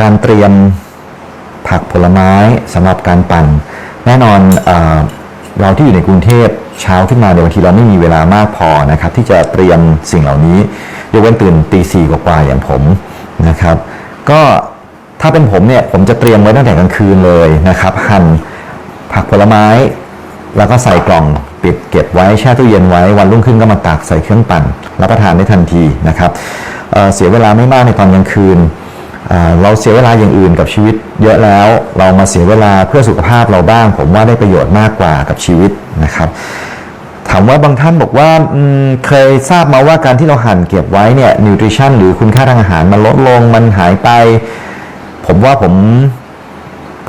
การเตรียมผักผลไม้สำหรับการปั่น แน่นอนเอเราที่อยู่ในกรุงเทพเช้าขึ้นมาเดี๋ยวบางทีเราไม่มีเวลามากพอนะครับที่จะเตรียมสิ่งเหล่านี้ยกเว้นตื่นตีสี่กว่าๆอย่างผมนะครับ ก็ถ้าเป็นผมเนี่ยผมจะเตรียมไว้ตั้งแต่กลางคืนเลยนะครับ หั่นผักผลไม้ แล้วก็ใส่กล่องปิดเก็บไว้แช่ตู้เย็นไว้วันรุ่งขึ้นก็มาตักใส่เครื่องปั่นรับประทานได้ทันทีนะครับเเสียเวลาไม่มากในตอนกลางคืน เราเสียเวลาอย่างอื่นกับชีวิต เยอะแล้วเรามาเสียเวลาเพื่อสุขภาพเราบ้าง ผมว่าได้ประโยชน์มากกว่ากับชีวิตนะครับ ถามว่าบางท่านบอกว่าเคยทราบมาว่าการที่เราหั่นเก็บไว้เนี่ยนิวทริชั่นหรือคุณค่าทางอาหารมันลดลงมันหายไป ผมว่าผม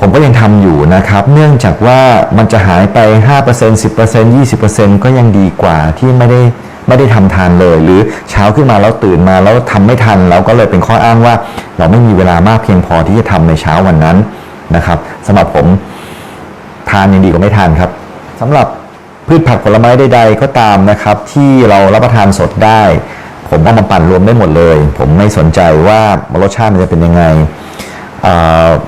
ผมก็ยังทำอยู่นะครับ เนื่องจากว่ามันจะหายไป 5% 10% 20%ก็ยังดีกว่าที่ไม่ได้ ไม่ได้ทำทานเลย หรือเช้าขึ้นมาแล้วตื่นมาแล้วทำไม่ทันแล้วก็เลยเป็นข้ออ้างว่า เราไม่มีเวลามากเพียงพอที่จะทำในเช้าวันนั้นนะครับสำหรับผมทานยังดีกว่าไม่ทานครับสำหรับพืชผักผลไม้ใดๆก็ตามนะครับ ที่เรารับประทานสดได้ ผมเอามาปั่นรวมได้หมดเลย ผมไม่สนใจว่ารสชาติมันจะเป็นยังไง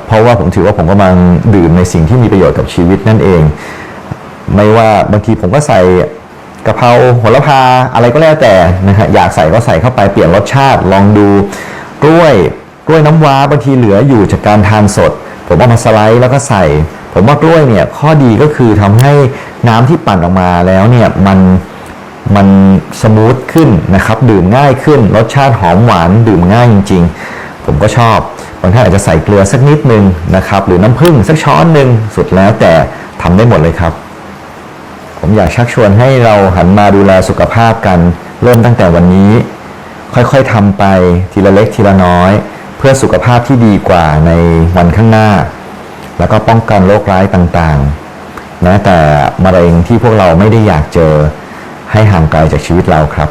เพราะว่าผมถือว่าผมกำลังดื่มในสิ่งที่มีประโยชน์กับชีวิตนั่นเอง ไม่ว่าบางทีผมก็ใส่ กะเพราโหระพาอะไรก็แล้วแต่นะฮะอยากใส่ก็ใส่เข้าไปเปลี่ยนรสชาติลองดูกล้วยกล้วยน้ำว้าบางทีเหลืออยู่จากการทานสด ผมเอามาสไลด์แล้วก็ใส่ ผมว่ากล้วยเนี่ยข้อดีก็คือทำให้น้ำที่ปั่นออกมาแล้วเนี่ยมันมันสมูทขึ้นนะครับดื่มง่ายขึ้น รสชาติหอมหวานดื่มง่ายจริง ๆ ผมก็ชอบบางท่านอาจจะใส่เกลือสักนิดนึงนะครับหรือน้ำผึ้งสักช้อนหนึ่งสุดแล้วแต่ทำได้หมดเลยครับ ผมอยากชักชวนให้เราหันมาดูแลสุขภาพกัน เริ่มตั้งแต่วันนี้ ค่อยๆทำไปทีละเล็กทีละน้อย เพื่อสุขภาพที่ดีกว่าในวันข้างหน้า แล้วก็ป้องกันโรคร้ายต่างๆแม้แต่มะเร็งที่พวกเราไม่ได้อยากเจอให้ห่างไกลจากชีวิตเราครับ